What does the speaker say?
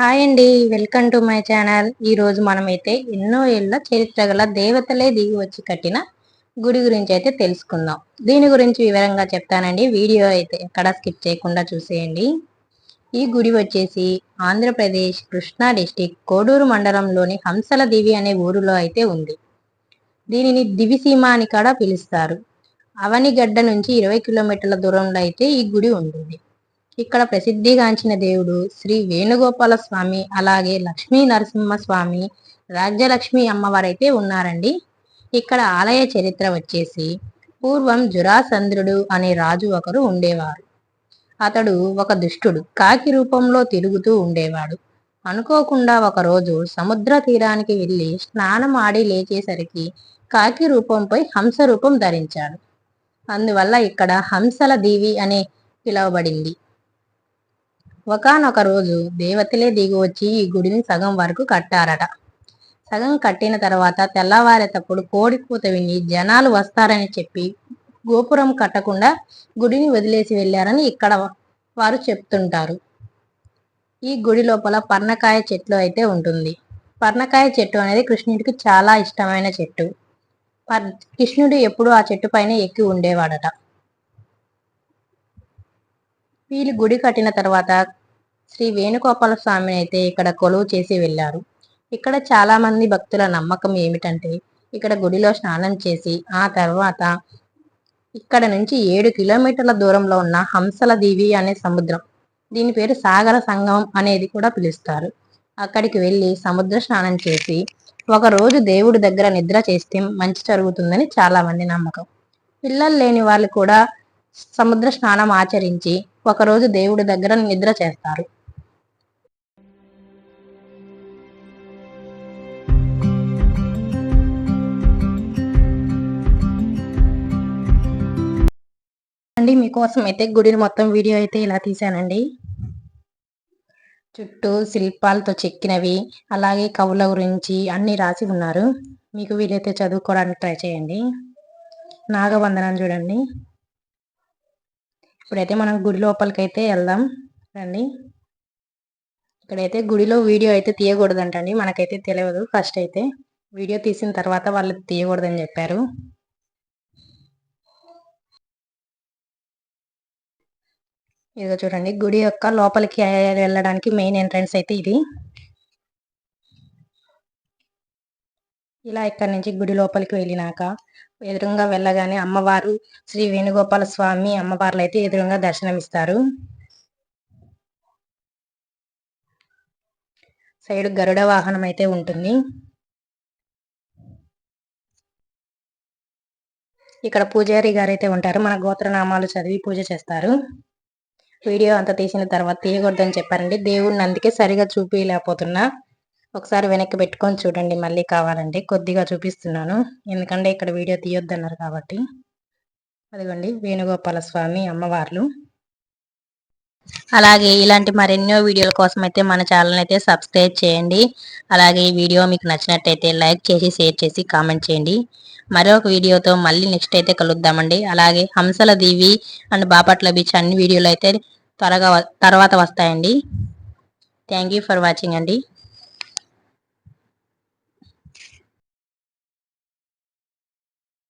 Hi అండి welcome to my channel. ఈరోజు మనమైతే ఎన్నో ఏళ్ళ చరిత్ర గల దేవతలే దిగి వచ్చి కట్టిన గుడి గురించి అయితే తెలుసుకుందాం. దీని గురించి వివరంగా చెప్తానండి. వీడియో అయితే ఎక్కడా స్కిప్ చేయకుండా చూసేయండి. ఈ గుడి వచ్చేసి ఆంధ్రప్రదేశ్ కృష్ణా డిస్టిక్ కోడూరు మండలంలోని హంసల దివి అనే ఊరిలో అయితే ఉంది. దీనిని దివిసీమ అని కూడా పిలుస్తారు. అవనిగడ్డ నుంచి ఇరవై కిలోమీటర్ల దూరంలో అయితే ఈ గుడి ఉంటుంది. ఇక్కడ ప్రసిద్ధిగాంచిన దేవుడు శ్రీ వేణుగోపాల స్వామి అలాగే లక్ష్మీ నరసింహ స్వామి రాజ్యలక్ష్మి అమ్మవారైతే ఉన్నారండి. ఇక్కడ ఆలయ చరిత్ర వచ్చేసి పూర్వం జురాసంద్రుడు అనే రాజు ఒకరు ఉండేవారు. అతడు ఒక దుష్టుడు కాకి రూపంలో తిరుగుతూ ఉండేవాడు. అనుకోకుండా ఒకరోజు సముద్ర తీరానికి వెళ్ళి స్నానం ఆడి లేచేసరికి కాకి రూపంపై హంస రూపం ధరించాడు. అందువల్ల ఇక్కడ హంసల దేవి అనే పిలువబడింది. ఒకనొక రోజు దేవతలే దిగి వచ్చి ఈ గుడిని సగం వరకు కట్టారట. సగం కట్టిన తర్వాత తెల్లవారేటప్పుడు కోడి కూత విని జనాలు వస్తారని చెప్పి గోపురం కట్టకుండా గుడిని వదిలేసి వెళ్ళారని ఇక్కడ వారు చెప్తుంటారు. ఈ గుడి లోపల పర్ణకాయ చెట్లు అయితే ఉంటుంది. పర్ణకాయ చెట్టు అనేది కృష్ణుడికి చాలా ఇష్టమైన చెట్టు. కృష్ణుడు ఎప్పుడు ఆ చెట్టు పైన ఎక్కి ఉండేవాడట. వీళ్ళు గుడి కట్టిన తర్వాత శ్రీ వేణుగోపాల స్వామిని అయితే ఇక్కడ కొలువు చేసి వెళ్ళారు. ఇక్కడ చాలా మంది భక్తుల నమ్మకం ఏమిటంటే ఇక్కడ గుడిలో స్నానం చేసి ఆ తర్వాత ఇక్కడ నుంచి ఏడు కిలోమీటర్ల దూరంలో ఉన్న హంసల దీవి అనే సముద్రం దీని పేరు సాగర సంగమం అనేది కూడా పిలుస్తారు. అక్కడికి వెళ్ళి సముద్ర స్నానం చేసి ఒక రోజు దేవుడి దగ్గర నిద్ర చేస్తే మంచి జరుగుతుందని చాలా మంది నమ్మకం. పిల్లలు లేని వాళ్ళు కూడా సముద్ర స్నానం ఆచరించి ఒకరోజు దేవుడి దగ్గర నిద్ర చేస్తారు. అండి మీకోసం అయితే గుడిని మొత్తం వీడియో అయితే ఇలా తీసానండి చుట్టూ శిల్పాలతో చెక్కినవి అలాగే కవుల గురించి అన్నీ రాసి ఉన్నారు. మీకు వీలైతే చదువుకోవడానికి ట్రై చేయండి. నాగవందనం చూడండి. ఇప్పుడైతే మనం గుడి లోపలికి అయితే వెళ్దాం. రండి. ఇక్కడైతే గుడిలో వీడియో అయితే తీయకూడదంటండి మనకైతే తెలియదు ఫస్ట్ అయితే. వీడియో తీసిన తర్వాత వాళ్ళు తీయకూడదని చెప్పారు. ఇదిగో చూడండి గుడి యొక్క లోపలికి వెళ్ళడానికి మెయిన్ ఎంట్రన్స్ అయితే ఇది. ఇలా ఇక్కడ నుంచి గుడి లోపలికి వెళ్ళినాక ఎదురుగా వెళ్ళగానే అమ్మవారు శ్రీ వేణుగోపాల స్వామి అమ్మవార్లు అయితే ఎదురుగా దర్శనమిస్తారు. సైడ్ గరుడ వాహనం అయితే ఉంటుంది. ఇక్కడ పూజారి గారు అయితే ఉంటారు. మన గోత్రనామాలు చదివి పూజ చేస్తారు. వీడియో అంతా తీసిన తర్వాత తీయకూడదని చెప్పారండి. దేవుడిని అందుకే సరిగా చూపించలేకపోతున్నా ఒకసారి వెనక్కి పెట్టుకొని చూడండి మళ్ళీ కావాలండి కొద్దిగా చూపిస్తున్నాను. ఎందుకంటే ఇక్కడ వీడియో తీయొద్దన్నారు కాబట్టి. అదిగోండి వేణుగోపాల స్వామి అమ్మవార్లు. అలాగే ఇలాంటి మరెన్నో వీడియోల కోసం అయితే మన ఛానల్ అయితే సబ్స్క్రైబ్ చేయండి. అలాగే ఈ వీడియో మీకు నచ్చినట్టయితే లైక్ చేసి షేర్ చేసి కామెంట్ చేయండి. మరొక వీడియోతో మళ్ళీ నెక్స్ట్ అయితే కలుద్దామండి. అలాగే హంసల దీవి అండ్ బాపట్ల బీచ్ అన్ని వీడియోలు అయితే త్వరగా తర్వాత వస్తాయండి. థ్యాంక్ ఫర్ వాచింగ్ అండి.